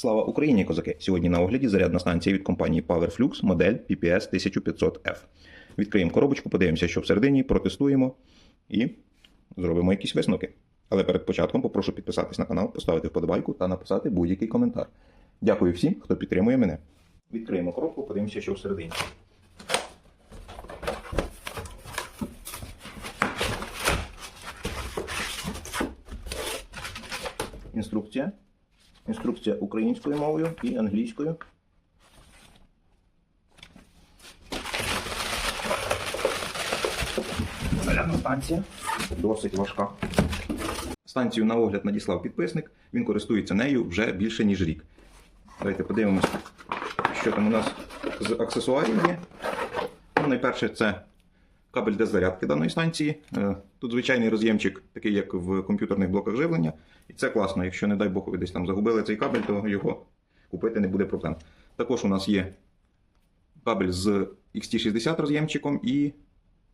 Слава Україні, козаки! Сьогодні на огляді зарядна станція від компанії PowerFlux модель PPS 1500F. Відкриємо коробочку, подивимося, що всередині, протестуємо і зробимо якісь висновки. Але перед початком попрошу підписатись на канал, поставити вподобайку та написати будь-який коментар. Дякую всім, хто підтримує мене. Відкриємо коробку, подивимося, що всередині. Інструкція. Інструкція українською мовою і англійською. Зарядна станція. Досить важка. Станцію на огляд надіслав підписник. Він користується нею вже більше, ніж рік. Давайте подивимося, що там у нас з аксесуарів є. Ну, найперше, це кабель для зарядки даної станції. Е, Тут звичайний роз'ємчик, такий як в комп'ютерних блоках живлення. І це класно. Якщо, не дай Бог, ви десь там загубили цей кабель, то його купити не буде проблем. Також у нас є кабель з XT60 роз'ємчиком і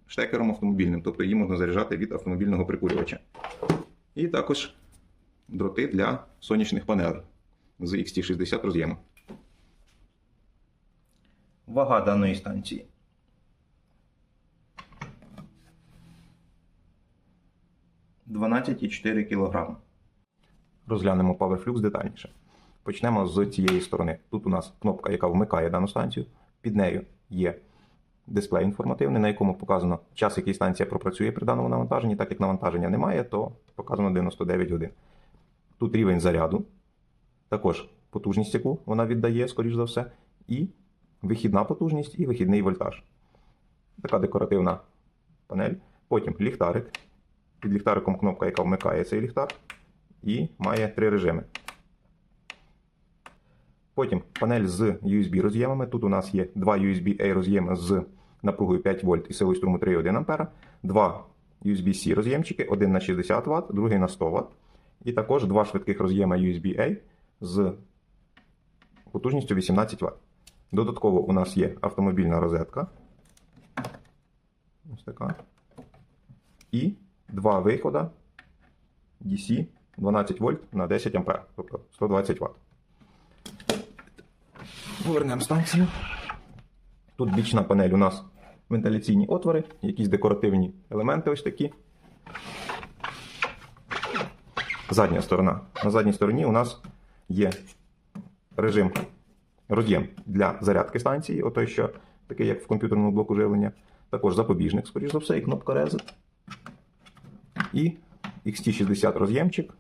штекером автомобільним, тобто її можна заряджати від автомобільного прикурювача. І також дроти для сонячних панелей з XT60 роз'ємом. Вага даної станції. «12,4 кг. Розглянемо PowerFlux детальніше. Почнемо з цієї сторони. Тут у нас кнопка, яка вмикає дану станцію. Під нею є дисплей інформативний, на якому показано час, який станція пропрацює при даному навантаженні. Так як навантаження немає, то показано 99 годин. Тут рівень заряду, також потужність, яку вона віддає, скоріш за все, і вихідна потужність і вихідний вольтаж. Така декоративна панель. Потім ліхтарик. Під ліхтариком кнопка, яка вмикає цей ліхтар, і має три режими. Потім панель з USB роз'ємами. Тут у нас є два USB-A роз'єми з напругою 5 вольт і силою струму 3,1 А, два USB-C роз'ємчики, один на 60 Вт, другий на 100 Вт. І також два швидких роз'єма USB-A з потужністю 18 Вт. Додатково у нас є автомобільна розетка. Ось така. І два виходи DC 12 вольт на 10 А, тобто 120 Вт. Повернемо станцію. Тут бічна панель у нас вентиляційні отвори, якісь декоративні елементи ось такі. Задня сторона. На задній стороні у нас є режим роз'єм для зарядки станції, отой, що такий, як в комп'ютерному блоку живлення. Також запобіжник, скоріш за все, і кнопка Reset. І XT60 роз'ємчик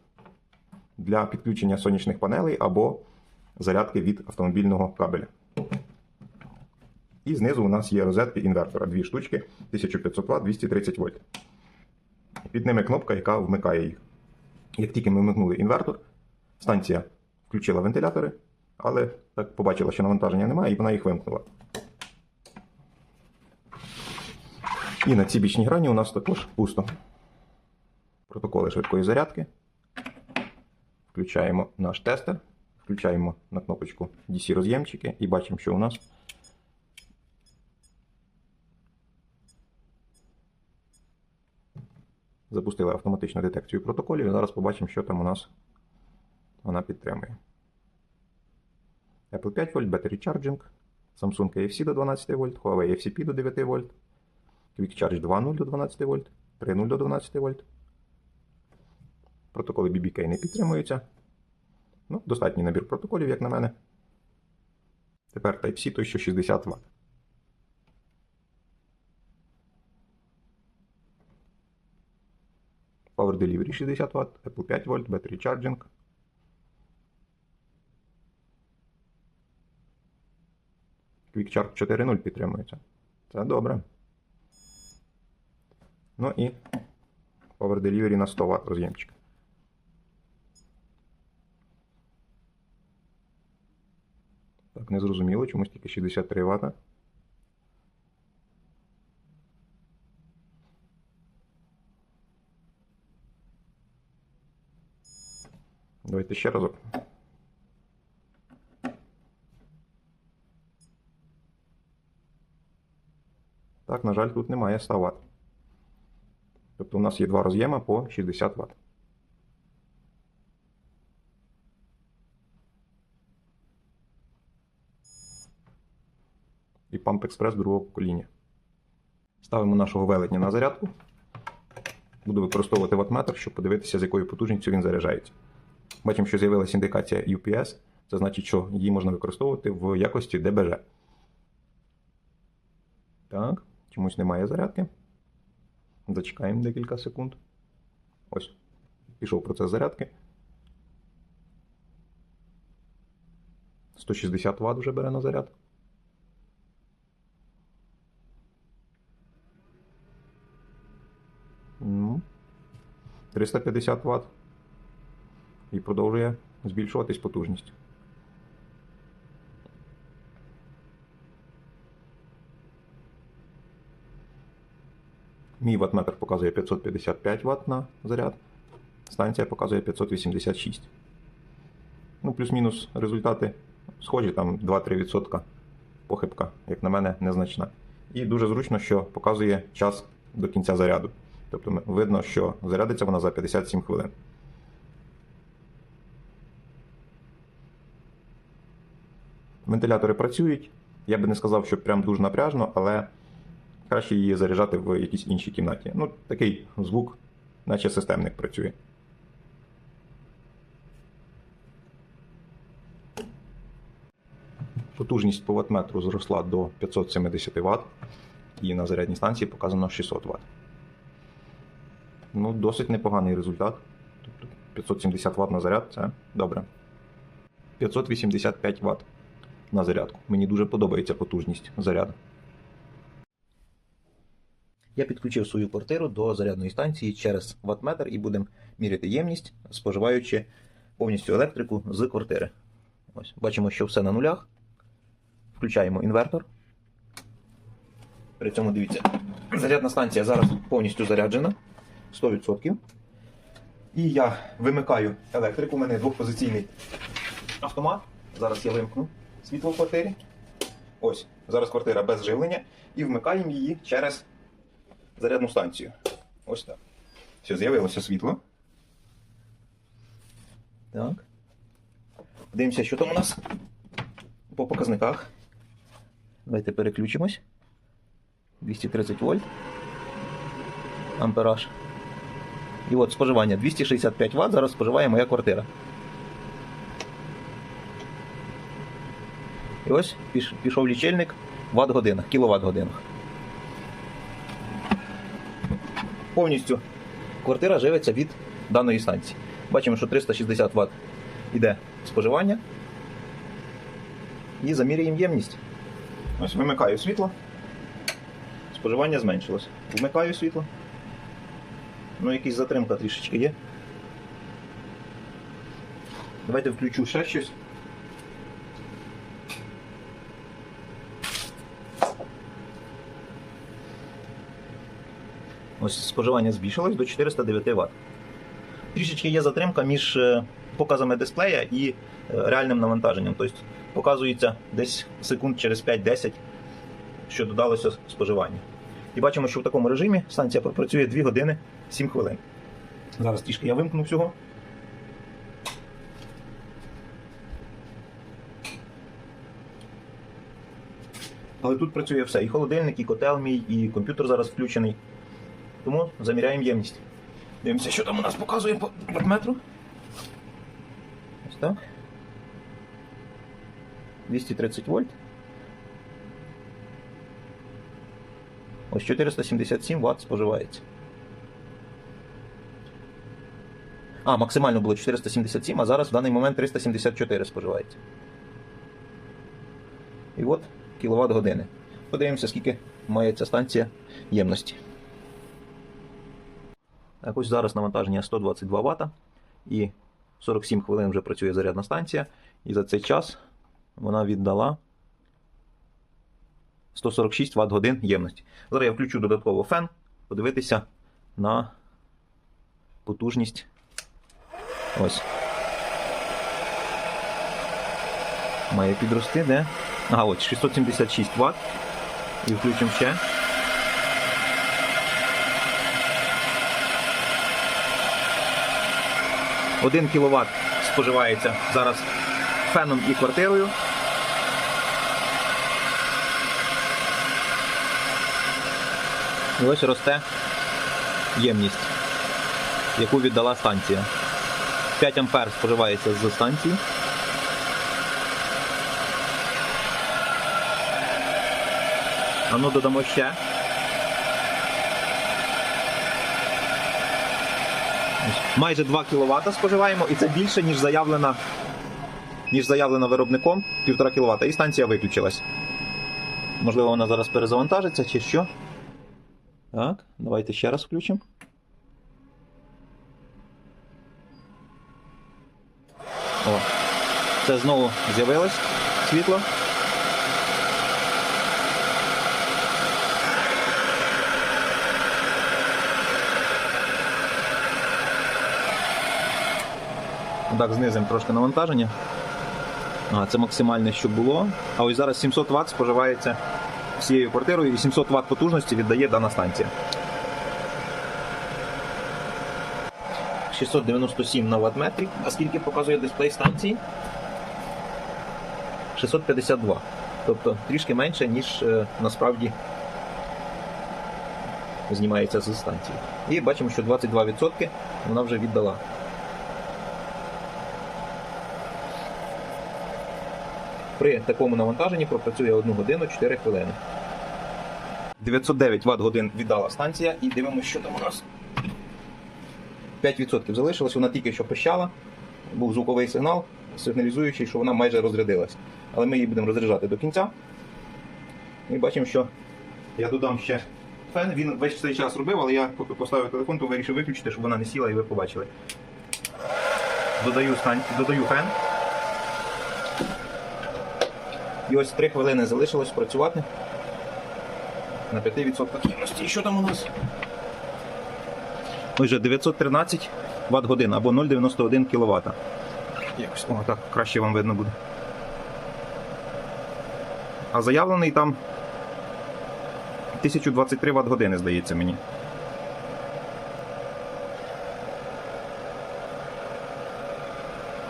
для підключення сонячних панелей або зарядки від автомобільного кабеля. І знизу у нас є розетки інвертора. Дві штучки 1500 Вт 230 вольт. Під ними кнопка, яка вмикає їх. Як тільки ми вмикнули інвертор, станція включила вентилятори, але так побачила, що навантаження немає, і вона їх вимкнула. І на цій бічній грані у нас також пусто. Протоколи швидкої зарядки. Включаємо наш тестер, включаємо на кнопочку DC роз'ємчики і бачимо, що у нас запустили автоматичну детекцію протоколів. Зараз побачимо, що там у нас вона підтримує. Apple 5 вольт, Battery Charging, Samsung AFC до 12 вольт, Huawei FCP до 9 вольт, Quick Charge 2.0 до 12 вольт, 3.0 до 12 вольт. Протоколи BBK не підтримуються. Ну, Достатній набір протоколів, як на мене. Тепер Type-C той що 60 Вт. Power Delivery 60 Вт, Apple 5 вольт, Battery Charging. Quick Charge 4.0 підтримується. Це добре. Ну і Power Delivery на 100 Вт роз'ємчик. Так, не зрозуміло, чомусь тільки 63 Вт. Давайте ще разок. Так, на жаль, тут немає 100 Вт. Тобто у нас є два роз'єма по 60 Вт. Pump Express другого покоління. Ставимо нашого велетня на зарядку. Буду використовувати ваттметр, щоб подивитися, з якою потужністю він заряджається. Бачимо, що з'явилася індикація UPS. Це значить, що її можна використовувати в якості ДБЖ. Так, чомусь немає зарядки. Зачекаємо декілька секунд. Ось. Пішов процес зарядки. 160 Вт вже бере на заряд. Ну, 350 Вт. І продовжує збільшуватись потужність. Мій ваттметр показує 555 Вт на заряд. Станція показує 586. Ну, плюс-мінус результати схожі, там 2-3% похибка, як на мене, незначна. І дуже зручно, що показує час до кінця заряду. Тобто видно, що зарядиться вона за 57 хвилин. Вентилятори працюють. Я би не сказав, що прям дуже напряжно, але краще її заряджати в якійсь іншій кімнаті. Ну, такий звук, наче системник працює. Потужність по ваттметру зросла до 570 Вт, і на зарядній станції показано 600 Вт. Ну, досить непоганий результат. Тобто 570 Вт на заряд це добре. 585 Вт на зарядку. Мені дуже подобається потужність заряду. Я підключив свою квартиру до зарядної станції через ваттметр і будемо міряти ємність, споживаючи повністю електрику з квартири. Ось, бачимо, що все на нулях. Включаємо інвертор. При цьому дивіться, зарядна станція зараз повністю заряджена 100%. І я вимикаю електрику. У мене двохпозиційний автомат. Зараз я вимкну світло в квартирі. Ось, зараз квартира без живлення. І вмикаємо її через зарядну станцію. Ось так. Все, з'явилося світло. Так. Дивимося, що там у нас по показниках. Давайте переключимось. 230 вольт. Ампераж. І от споживання 265 Вт. Зараз споживає моя квартира. І ось пішов лічильник в ватт-годинах, кіловат-годинах. повністю квартира живиться від даної станції. Бачимо, що 360 Вт йде споживання. І замірюємо ємність. Ось вимикаю світло. Споживання зменшилось. Вмикаю світло. Ну, якась затримка трішечки є. Давайте включу ще щось. Ось споживання збільшилось до 409 Вт. Трішечки є затримка між е, показами дисплея і е, реальним навантаженням. Тобто показується десь секунд через 5-10, що додалося споживання. І бачимо, що в такому режимі станція пропрацює 2 години 7 хвилин. Зараз трішки я вимкну всього. Але тут працює все. І холодильник, і котел мій, і комп'ютер зараз включений. Тому заміряємо ємність. Дивимося, що там у нас показує по ваттметру. Ось так. 230 вольт. Ось 477 Вт споживається. А, максимально було 477, а зараз в даний момент 374 споживається. І от кіловат години. Подивимося, скільки має ця станція ємності. Так, ось зараз навантаження 122 Вт і 47 хвилин вже працює зарядна станція. І за цей час вона віддала 146 Вт годин ємності. Зараз я включу додатково фен, подивитися на потужність. Ось. Має підрости, де? Ага, от 676 Вт. І включимо ще. Один кВт споживається зараз феном і квартирою. І ось росте ємність, яку віддала станція. 5 ампер споживається з станції. А ну додамо ще. Майже 2 кВт споживаємо, і це більше, ніж заявлена, ніж заявлена виробником 1,5 кВт. І станція виключилась. Можливо, вона зараз перезавантажиться чи що. Так, давайте ще раз включимо. Це знову з'явилось світло. Так, знизимо трошки навантаження. А, це максимальне, що було. А ось зараз 700 Вт споживається всією квартирою і 700 Вт потужності віддає дана станція. 697 на ваттметрі. А скільки показує дисплей станції? 652. Тобто трішки менше, ніж е, насправді знімається з станції. І бачимо, що 22% вона вже віддала. При такому навантаженні пропрацює 1 годину 4 хвилини. 909 Вт годин віддала станція і дивимося, що там у нас. 5% залишилось, вона тільки що пищала, був звуковий сигнал, сигналізуючий, що вона майже розрядилась. Але ми її будемо розряджати до кінця. І бачимо, що я додам ще фен. Він весь цей час робив, але я поки поставив телефон, то вирішив виключити, щоб вона не сіла і ви побачили. Додаю, стань... Додаю фен. І ось 3 хвилини залишилось працювати на 5% ємності. І що там у нас? Ось же 913 Вт годин або 0,91 кВт. Якось о, так краще вам видно буде. А заявлений там 1023 Вт години, здається мені.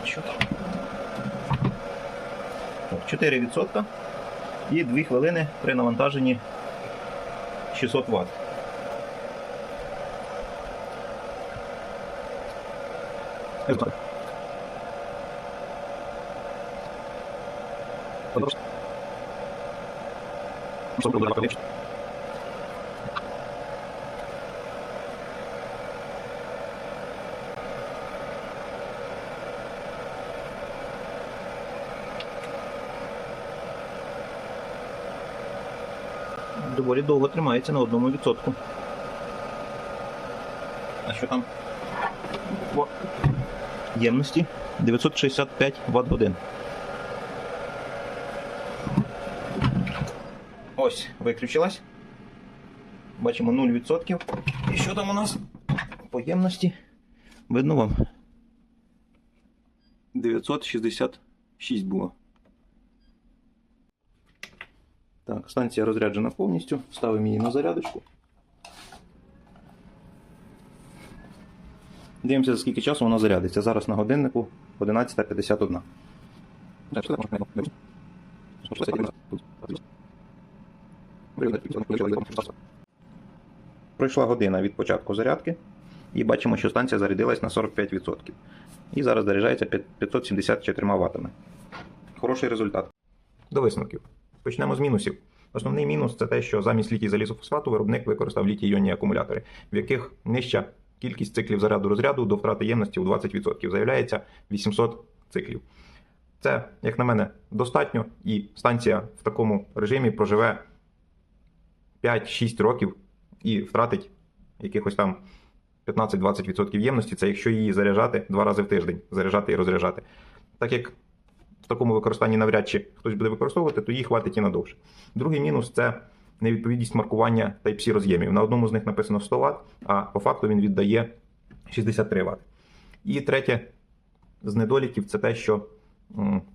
Що там? 4% і 2 хвилини при навантаженні 600 Вт. Доволі довго тримається на одному відсотку. А що там? Ємності 965 Вт годин. Ось, виключилась. Бачимо 0%. І що там у нас по ємності? Видно вам? 966 було. Так, станція розряджена повністю. Ставимо її на зарядочку. Дивимося, за скільки часу вона зарядиться. Зараз на годиннику 11.51. Пройшла година від початку зарядки. І бачимо, що станція зарядилась на 45%. І зараз заряджається 574 Вт. Хороший результат. До висновків. Почнемо з мінусів. Основний мінус це те, що замість літій залізофосфату виробник використав літій іонні акумулятори, в яких нижча кількість циклів заряду розряду до втрати ємності у 20%. Заявляється 800 циклів. Це, як на мене, достатньо, і станція в такому режимі проживе 5-6 років і втратить якихось там 15-20% ємності. Це якщо її заряджати два рази в тиждень, заряджати і розряджати. Так як в такому використанні навряд чи хтось буде використовувати, то її хватить і надовше. Другий мінус це невідповідність маркування Type-C роз'ємів. На одному з них написано 100 Вт, а по факту він віддає 63 Вт. І третє з недоліків це те, що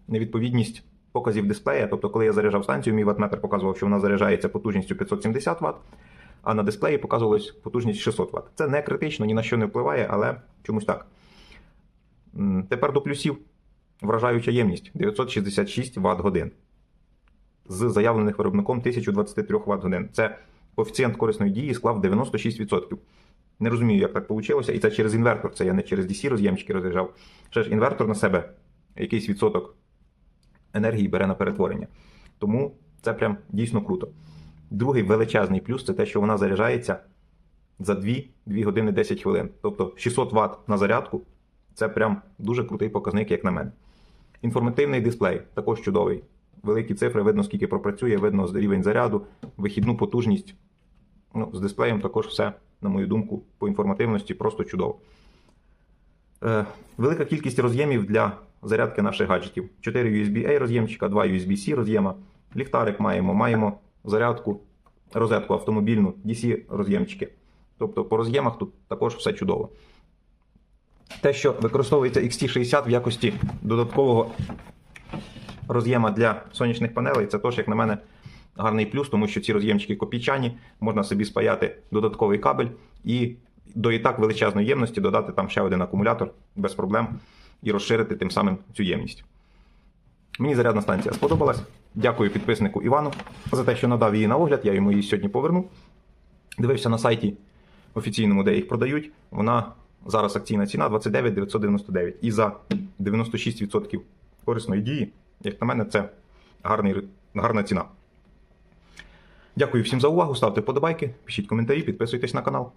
невідповідність показів дисплея. Тобто, коли я заряджав станцію, мій ваттметр показував, що вона заряджається потужністю 570 Вт, а на дисплеї показувалась потужність 600 Вт. Це не критично, ні на що не впливає, але чомусь так. Тепер до плюсів. Вражаюча ємність 966 Вт годин. З заявлених виробником 1023 Вт годин. Це коефіцієнт корисної дії склав 96%. Не розумію, як так вийшло, і це через інвертор. Це я не через DC роз'ємчики розряджав. Ще ж інвертор на себе якийсь відсоток енергії бере на перетворення. Тому це прям дійсно круто. Другий величезний плюс це те, що вона заряджається за 2, 2 години 10 хвилин. Тобто 600 Вт на зарядку це прям дуже крутий показник, як на мене. Інформативний дисплей також чудовий. Великі цифри, видно, скільки пропрацює, видно рівень заряду, вихідну потужність. Ну, з дисплеєм також все, на мою думку, по інформативності просто чудово. Е, велика кількість роз'ємів для зарядки наших гаджетів. 4 USB-A роз'ємчика, 2 USB-C роз'єма, ліхтарик маємо, маємо зарядку, розетку автомобільну, DC роз'ємчики. Тобто по роз'ємах тут також все чудово. Те, що використовується XT60 в якості додаткового роз'єма для сонячних панелей, це теж, як на мене, гарний плюс, тому що ці роз'ємчики копійчані, можна собі спаяти додатковий кабель і до і так величезної ємності додати там ще один акумулятор без проблем і розширити тим самим цю ємність. Мені зарядна станція сподобалась. Дякую підписнику Івану за те, що надав її на огляд. Я йому її сьогодні повернув. Дивився на сайті офіційному, де їх продають. Вона зараз акційна ціна 29 999. І за 96% корисної дії, як на мене, це гарний, гарна ціна. Дякую всім за увагу. Ставте вподобайки, пишіть коментарі, підписуйтесь на канал.